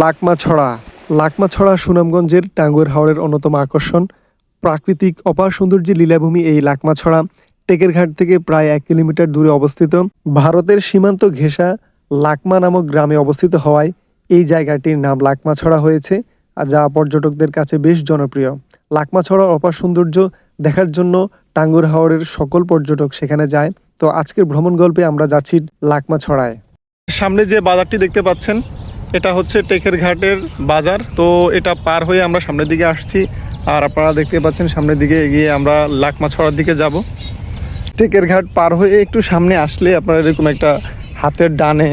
লাকমাছড়া। লাকমাছড়া সুনামগঞ্জের টাঙ্গুয়ার হাওড়ের অন্যতম আকর্ষণ। প্রাকৃতিক অপার সৌন্দর্যে লীলাভূমি এই লাকমাছড়া টেকেরঘাট থেকে প্রায় এক কিলোমিটার দূরে অবস্থিত। ভারতের সীমান্ত ঘেঁষা লাকমা নামক গ্রামে অবস্থিত হওয়ায় এই জায়গাটির নাম লাকমাছড়া হয়েছে যা পর্যটকদের কাছে বেশ জনপ্রিয়। লাকমাছড়ার অপার সৌন্দর্য দেখার জন্য টাঙ্গুর হাওড়ের সকল পর্যটক সেখানে যায়। তো আজকের ভ্রমণ গল্পে আমরা যাচ্ছি লাকমাছড়ায়। সামনে যে বাজারটি দেখতে পাচ্ছেন এটা হচ্ছে টেকের ঘাটের বাজার। তো এটা পার হয়ে আমরা সামনের দিকে আসছি। আর আপনারা দেখতে পাচ্ছেন সামনের দিকে এগিয়ে আমরা লাকমাছড়ার দিকে যাব। টেকের ঘাট পার হয়ে একটু সামনে আসলে আপনারা এরকম একটা হাতের ডানে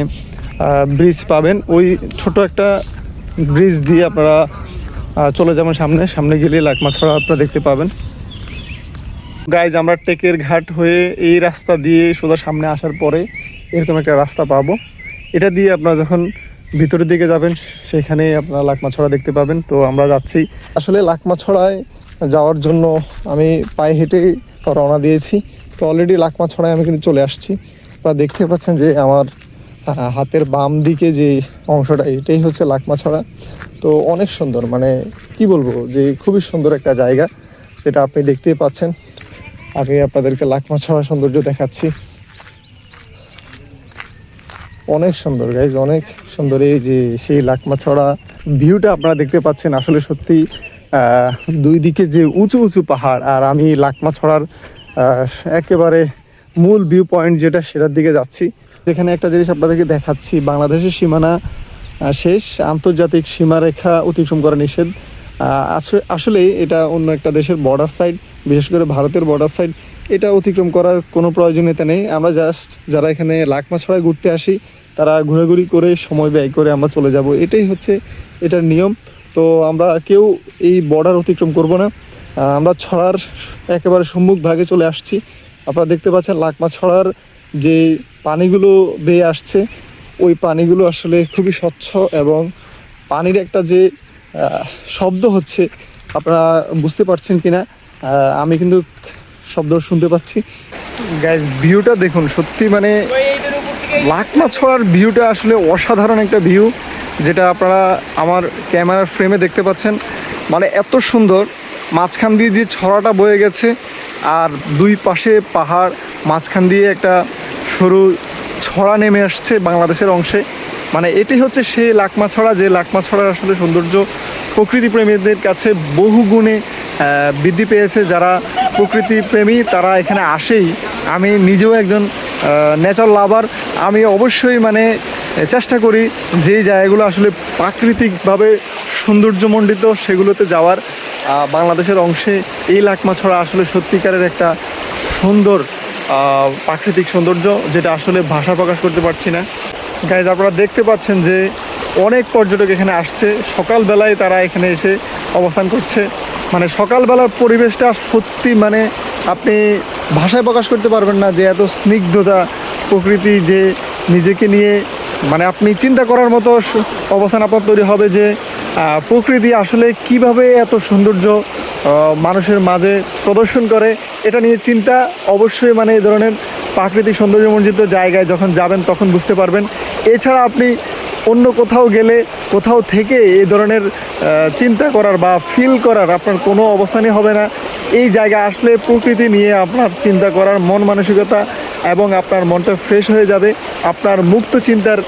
ব্রিজ পাবেন। ওই ছোট একটা ব্রিজ দিয়ে আপনারা চলে যাবেন সামনে। সামনে গেলে লাকমাছড়া আপনারা দেখতে পাবেন। গাইজ আমরা টেকের ঘাট হয়ে এই রাস্তা দিয়ে সোজা সামনে আসার পরে এরকম একটা রাস্তা পাবো। এটা দিয়ে আপনারা যখন ভিতরের দিকে যাবেন, সেখানে আপনারা লাকমাছড়া দেখতে পাবেন। তো আমরা যাচ্ছি। আসলে লাকমাছড়ায় যাওয়ার জন্য আমি পায়ে হেঁটে রওনা দিয়েছি। তো অলরেডি লাকমাছড়ায় আমি কিন্তু চলে আসছি। আপনারা দেখতে পাচ্ছেন যে আমার হাতের বাম দিকে যে অংশটা, এটাই হচ্ছে লাকমাছড়া। তো অনেক সুন্দর মানে কি বলব যে খুবই সুন্দর একটা জায়গা। যেটা আপনি দেখতেই পাচ্ছেন। আমি আপনাদেরকে লাকমাছড়া সৌন্দর্য দেখাচ্ছি। অনেক সুন্দর গাইজ অনেক সুন্দর এই যে সেই লাকমাছড়া ভিউটা আপনারা দেখতে পাচ্ছেন। আসলে সত্যি দুই দিকে যে উঁচু উঁচু পাহাড় আর আমি লাকমাছড়ার আহ, একেবারে মূল ভিউ পয়েন্ট যেটা সেটার দিকে যাচ্ছি। যেখানে একটা জিনিস আপনাদেরকে দেখাচ্ছি বাংলাদেশের সীমানা শেষ আন্তর্জাতিক সীমারেখা অতিক্রম করা নিষেধ। আসলে এটা অন্য একটা দেশের বর্ডার সাইড বিশেষ করে ভারতের বর্ডার সাইড এটা অতিক্রম করার কোনো প্রয়োজনীয়তা নেই। আমরা জাস্ট যারা এখানে লাকমাছড়ায় ঘুরতে আসি, তারা ঘোরাঘুরি করে সময় ব্যয় করে আমরা চলে যাব। এটাই হচ্ছে এটার নিয়ম। তো আমরা কেউ এই বর্ডার অতিক্রম করব না। আমরা ছড়ার একেবারে সম্মুখ ভাগে চলে আসছি। আপনারা দেখতে পাচ্ছেন লাকমা ছড়ার যে পানিগুলো বেয়ে আসছে, ওই পানিগুলো আসলে খুবই স্বচ্ছ এবং পানির একটা যে শব্দ হচ্ছে আপনারা বুঝতে পারছেন কিনা? আহ, আমি কিন্তু শব্দ শুনতে পাচ্ছি। গ্যাস ভিউটা দেখুন সত্যি মানে লাকমা ছড়ার ভিউটা আসলে অসাধারণ একটা ভিউ যেটা আপনারা আমার ক্যামেরার ফ্রেমে দেখতে পাচ্ছেন। মানে এত সুন্দর মাঝখান দিয়ে যে ছড়াটা বয়ে গেছে আর দুই পাশে পাহাড় মাঝখান দিয়ে একটা সরু ছড়া নেমে আসছে বাংলাদেশের অংশে। মানে এটি হচ্ছে সেই লাকমা ছড়া যে লাকমা ছড়ার আসলে সৌন্দর্য প্রকৃতি প্রেমীদের কাছে বহু গুণে বৃদ্ধি পেয়েছে। যারা প্রকৃতি প্রেমী, তারা এখানে আসেই। আমি নিজেও একজন নেচার লাভার আমি অবশ্যই মানে চেষ্টা করি যে জায়গাগুলো আসলে প্রাকৃতিকভাবে সৌন্দর্যমণ্ডিত, সেগুলোতে যাওয়ার। বাংলাদেশের অংশে এই লাকমা ছড়া আসলে সত্যিকারের একটা সুন্দর প্রাকৃতিক সৌন্দর্য, যেটা আসলে ভাষা প্রকাশ করতে পারছি না। গাইজ আপনারা দেখতে পাচ্ছেন যে অনেক পর্যটক এখানে আসছে। সকালবেলায় তারা এখানে এসে অবস্থান করছে। মানে সকালবেলার পরিবেশটা সত্যি মানে আপনি ভাষায় প্রকাশ করতে পারবেন না যে এত স্নিগ্ধতা প্রকৃতি যে নিজেকে নিয়ে মানে আপনি চিন্তা করার মতো অবস্থান আপনার তৈরি হবে যে প্রকৃতি আসলে কীভাবে এত সৌন্দর্য মানুষের মাঝে প্রদর্শন করে, এটা নিয়ে চিন্তা অবশ্যই মানে এই ধরনের প্রাকৃতিক সৌন্দর্যমণ্ডিত জায়গায় যখন যাবেন তখন বুঝতে পারবেন। এছাড়া আপনি অন্য কোথাও গেলে, কোথাও থেকে এই ধরনের চিন্তা করার বা ফিল করার আপনার কোনো অবস্থানই হবে না। এই জায়গা আসলে প্রকৃতি নিয়ে আপনার চিন্তা করার মন মানসিকতা এবং আপনার মনটা ফ্রেশ হয়ে যাবে। আপনার মুক্ত চিন্তার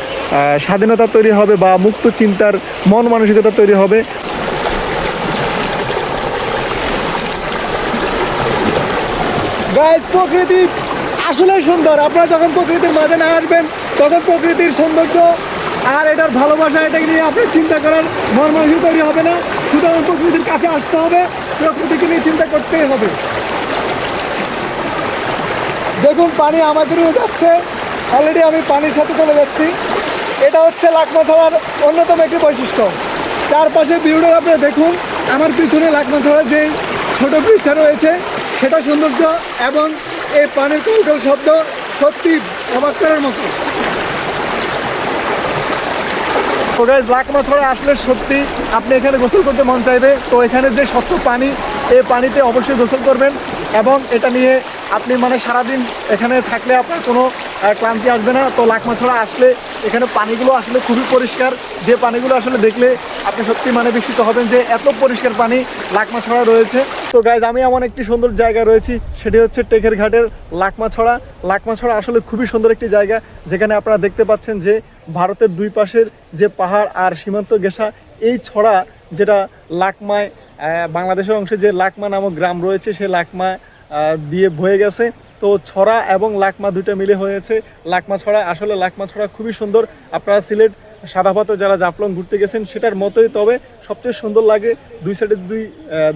স্বাধীনতা তৈরি হবে বা মুক্ত চিন্তার মন মানসিকতা তৈরি হবে। গাইজ প্রকৃতি আসলে সুন্দর। আপনারা যখন প্রকৃতির মাঝে না আসবেন তখন প্রকৃতির সৌন্দর্য, আর এটার ভালোবাসা এটাকে নিয়ে আপনি চিন্তা করার মানসিক তৈরি হবে না। সুতরাং প্রকৃতির কাছে আসতে হবে, প্রকৃতিকে নিয়ে চিন্তা করতেই হবে। দেখুন, পানি আমাদেরও যাচ্ছে। অলরেডি আমি পানির সাথে চলে যাচ্ছি। এটা হচ্ছে লাকমাছড়ার অন্যতম একটি বৈশিষ্ট্য। চারপাশে ভিউটা আপনি দেখুন। আমার পিছনে লাকমাছড়ার যে ছোট ব্রিজটা রয়েছে, সেটা সৌন্দর্য এবং এই পানির কৌশল শব্দ সত্যি অবাক করার মতো। তো গাইজ লাকমাছড়া আসলে সত্যি আপনি এখানে গোসল করতে মন চাইবে। তো এখানে যে স্বচ্ছ পানি এই পানিতে অবশ্যই গোসল করবেন এবং এটা নিয়ে আপনি মানে সারাদিন এখানে থাকলে আপনার কোনো ক্লান্তি আসবে না। তো লাকমাছড়া আসলে এখানে পানিগুলো আসলে খুবই পরিষ্কার। যে পানিগুলো আসলে দেখলে আপনি সত্যি মানে বিস্মিত হবেন যে এত পরিষ্কার পানি লাকমাছড়া রয়েছে। তো গাইজ আমি এমন একটি সুন্দর জায়গা রয়েছি, সেটি হচ্ছে টেকের ঘাটের লাকমাছড়া লাকমাছড়া আসলে খুবই সুন্দর একটি জায়গা, যেখানে আপনারা দেখতে পাচ্ছেন যে ভারতের দুই পাশের যে পাহাড় আর সীমান্ত গেসা এই ছড়া যেটা লাকমায় বাংলাদেশের অংশে যে লাকমা নামক গ্রাম রয়েছে সেই লাকমা দিয়ে বয়ে গেছে। তো ছড়া এবং লাকমা দুইটা মিলে হয়েছে। লাকমা ছড়া, আসলে লাকমা ছড়া খুবই সুন্দর। আপনারা সিলেট সাদাপাতে যারা জাফলং ঘুরতে গেছেন, সেটার মতোই, তবে সবচেয়ে সুন্দর লাগে দুই সাইডে দুই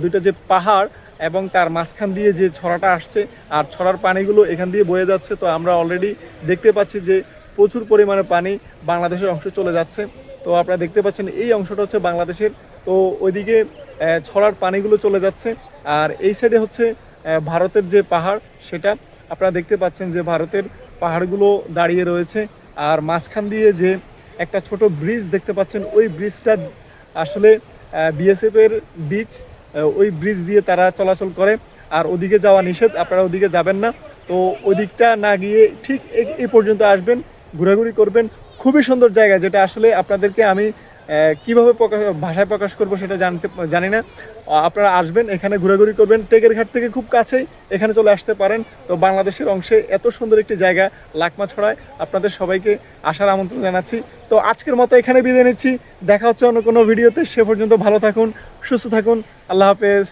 দুইটা যে পাহাড় এবং তার মাঝখান দিয়ে যে ছড়াটা আসছে, আর ছড়ার পানিগুলো এখান দিয়ে বয়ে যাচ্ছে। তো আমরা অলরেডি দেখতে পাচ্ছি যে প্রচুর পরিমাণে পানি বাংলাদেশের অংশে চলে যাচ্ছে। তো আপনারা দেখতে পাচ্ছেন এই অংশটা হচ্ছে বাংলাদেশের। তো ওইদিকে ছড়ার পানিগুলো চলে যাচ্ছে। আর এই সাইডে হচ্ছে ভারতের যে পাহাড়, সেটা আপনারা দেখতে পাচ্ছেন যে ভারতের পাহাড়গুলো দাঁড়িয়ে রয়েছে। আর মাঝখান দিয়ে যে একটা ছোট ব্রিজ দেখতে পাচ্ছেন, ওই ব্রিজটা আসলে বিএসএফ এর বীজ ওই ব্রিজ দিয়ে তারা চলাচল করে। আর ওদিকে যাওয়া নিষেধ, আপনারা ওদিকে যাবেন না। তো ওদিকটা না গিয়ে ঠিক এই পর্যন্ত আসবেন, ঘোরাঘুরি করবেন। খুবই সুন্দর জায়গা, যেটা আসলে আপনাদেরকে আমি কীভাবে প্রকাশ ভাষায় প্রকাশ করব সেটা জানতে জানি না। আপনারা আসবেন, এখানে ঘোরাঘুরি করবেন। টেকের ঘাট থেকে খুব কাছেই এখানে চলে আসতে পারেন। তো বাংলাদেশের অংশে এত সুন্দর একটি জায়গা লাকমা ছড়ায়, আপনাদের সবাইকে আসার আমন্ত্রণ জানাচ্ছি। তো আজকের মতো এখানে বিদায় নিচ্ছি। দেখা হচ্ছে অন্য কোনো ভিডিওতে। সে পর্যন্ত ভালো থাকুন, সুস্থ থাকুন। আল্লাহ হাফেজ।